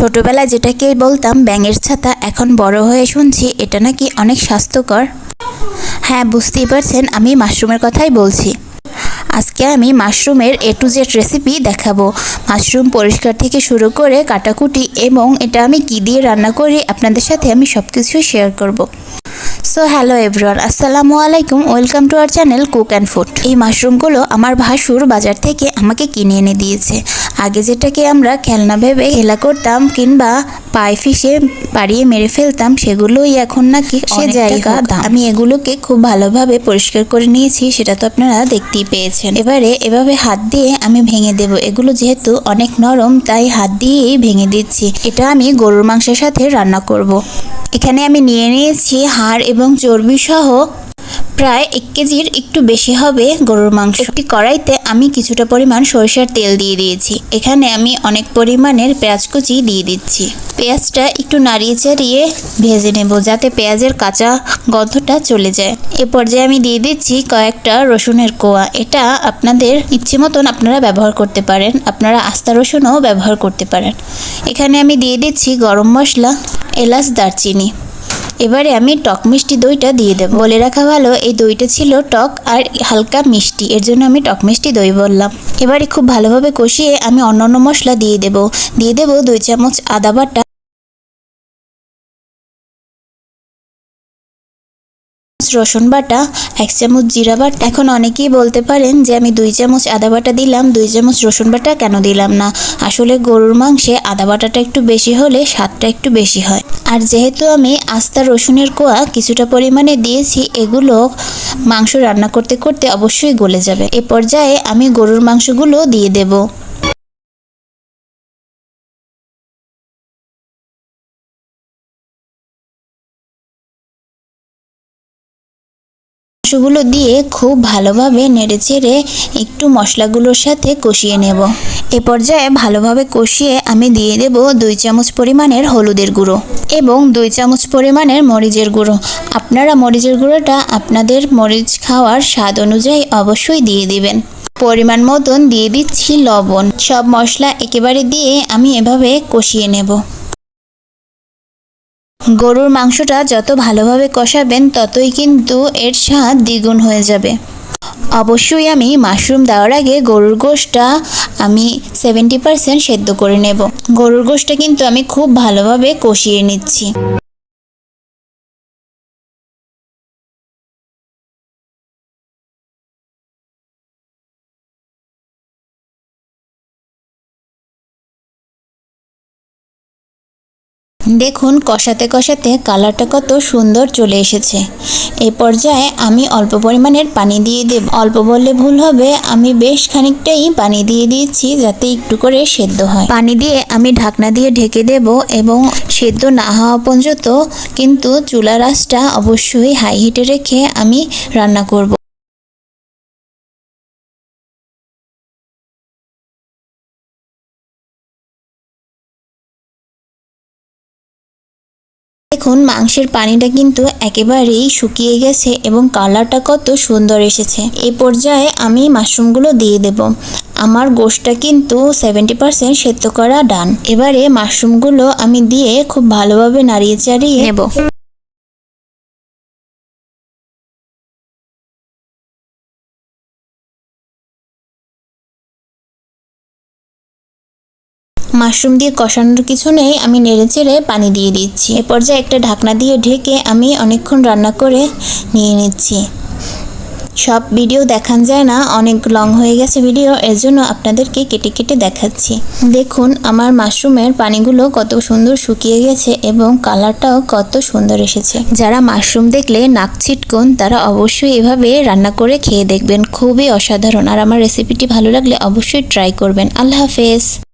ছোটবেলায় যেটাকে বলতাম, ব্যাঙের ছাতা, এখন বড় হয়ে শুনছি এটা নাকি অনেক স্বাস্থ্যকর। হ্যাঁ বুঝতেই পারছেন, আমি মাশরুমের কথাই বলছি। আজকে আমি মাশরুমের এ টু জেড রেসিপি দেখাবো। মাশরুম পরিষ্কার থেকে শুরু করে কাটাকুটি এবং এটা আমি কী দিয়ে রান্না করি আপনাদের সাথে আমি সব কিছুই শেয়ার করব। সো হ্যালো এভরিওয়ান আসসালামু আলাইকুম welcome to our channel cook and food এই মাশরুমগুলো আমার ভাসুর বাজার থেকে আমাকে কিনে এনে দিয়েছে। আগে যেটাকে আমরা খেলনা ভেবে খেলা করতাম কিংবা পায়ে ফিসে পাড়িয়ে মেরে ফেলতাম সেগুলোই এখন নাকি সে জায়গা দাম। আমি এগুলোকে খুব ভালোভাবে পরিষ্কার করে নিয়েছি সেটা তো আপনারা দেখতেই পেয়েছেন। এবারে এভাবে হাত দিয়ে আমি ভেঙে দেব। এগুলো যেহেতু অনেক নরম তাই হাত দিয়েই ভেঙে দিচ্ছি। এটা আমি গরুর মাংসের সাথে রান্না করব। এখানে আমি নিয়ে নিয়েছি হাড় এবং চর্বি সহ প্রায় এক কেজির একটু বেশি হবে গরুর মাংস। একটি কড়াইতে আমি কিছুটা পরিমাণ সরিষার তেল দিয়ে দিয়েছি। এখানে আমি অনেক পরিমাণের পেঁয়াজ কুচি দিয়ে দিচ্ছি। পেঁয়াজটা একটু নাড়িয়ে চাড়িয়ে ভেজে নেব যাতে পেঁয়াজের কাঁচা গন্ধটা চলে যায়। এ পর্যায়ে আমি দিয়ে দিচ্ছি কয়েকটা রসুনের কোয়া। এটা আপনাদের ইচ্ছে মতন আপনারা ব্যবহার করতে পারেন। আপনারা আস্তা রসুনও ব্যবহার করতে পারেন। এখানে আমি দিয়ে দিচ্ছি গরম মশলা, এলাচ, দারচিনি। এবারে আমি টক মিষ্টি দইটা দিয়ে দেবো। বলে রাখা ভালো, এই দইটা ছিল টক আর হালকা মিষ্টি, এর জন্য আমি টক মিষ্টি দই বললাম। এবারে খুব ভালোভাবে কষিয়ে আমি অন্যান্য মশলা দিয়ে দেবো। দিয়ে দেবো দুই চামচ আদা বাটা। রসুন বাটা, এক চামচ জিরা বাটা। এখন অনেকেই বলতে পারেন যে, আমি দুই চামচ আদা বাটা দিলাম, দুই চামচ রসুন বাটা কেন দিলাম না? আসলে গরুর মাংসে আদা বাটাটা একটু বেশি হলে স্বাদটা একটু বেশি হয়। আর যেহেতু আমি আস্তা রসুনের কোয়া কিছুটা পরিমাণে দিয়েছি, এগুলো মাংস রান্না করতে করতে অবশ্যই গলে যাবে। এ পর্যায়ে আমি গরুর মাংসগুলো দিয়ে দেবো। মাংসগুলো দিয়ে খুব ভালোভাবে নেড়েচেড়ে একটু মশলাগুলোর সাথে কষিয়ে নেব। এ পর্যায়ে ভালোভাবে কষিয়ে আমি দিয়ে দেব দুই চামচ পরিমাণের হলুদের গুঁড়ো এবং দুই চামচ পরিমাণের মরিচের গুঁড়ো। আপনারা মরিচের গুঁড়োটা আপনাদের মরিচ খাওয়ার স্বাদ অনুযায়ী অবশ্যই দিয়ে দিবেন। পরিমাণ মতন দিয়ে দিচ্ছি লবণ। সব মশলা একেবারে দিয়ে আমি এভাবে কষিয়ে নেব। গরুর মাংসটা যত ভালোভাবে কষাবেন, ততই কিন্তু এর স্বাদ দ্বিগুণ হয়ে যাবে। অবশ্যই আমি মাশরুম দেওয়ার আগে গরুর গোশটা আমি সেভেন্টি পারসেন্ট সেদ্ধ করে নেব। গরুর গোশটা কিন্তু আমি খুব ভালোভাবে কষিয়ে নিচ্ছি। দেখুন, কষাতে কষাতে কালারটা কত সুন্দর চলে এসেছে। এই পর্যায়ে আমি অল্প পরিমাণের পানি দিয়ে দেব। অল্প বললে ভুল হবে, আমি বেশ খানিকটাই পানি দিয়ে দিয়েছি যাতে একটু করে সেদ্ধ হয়। পানি দিয়ে আমি ঢাকনা দিয়ে ঢেকে দেব এবং সেদ্ধ না হওয়া পর্যন্ত কিন্তু চুলার আঁচটা অবশ্যই হাই হিটে রেখে আমি রান্না করব। দেখুন, মাংসের পানিটা কিন্তু একেবারেই শুকিয়ে গেছে এবং কালারটা কত সুন্দর এসেছে। এ পর্যায়ে আমি মাশরুমগুলো দিয়ে দেব। আমার গোশটা কিন্তু সেভেন্টি পার্সেন্ট সেদ্ধ করা ডান এবারে মাশরুমগুলো আমি দিয়ে খুব ভালোভাবে নাড়িয়ে চাড়িয়ে নেব। মাশরুম দিয়ে কষানোর কিছু নেই, আমি নেড়ে চেড়ে পানি দিয়ে দিচ্ছি। এ পর্যায়ে একটা ঢাকনা দিয়ে ঢেকে আমি অনেকক্ষণ রান্না করে নিয়ে নিচ্ছি। সব ভিডিও দেখান যায় না, অনেক লং হয়ে গেছে ভিডিও, এর জন্য আপনাদেরকে কেটে কেটে দেখাচ্ছি। দেখুন, আমার মাশরুমের পানিগুলো কত সুন্দর শুকিয়ে গেছে এবং কালারটাও কত সুন্দর এসেছে। যারা মাশরুম দেখলে নাক ছিটকুন, তারা অবশ্যই এভাবে রান্না করে খেয়ে দেখবেন, খুবই অসাধারণ। আর আমার রেসিপিটি ভালো লাগলে অবশ্যই ট্রাই করবেন। আল্লাহ হাফেজ।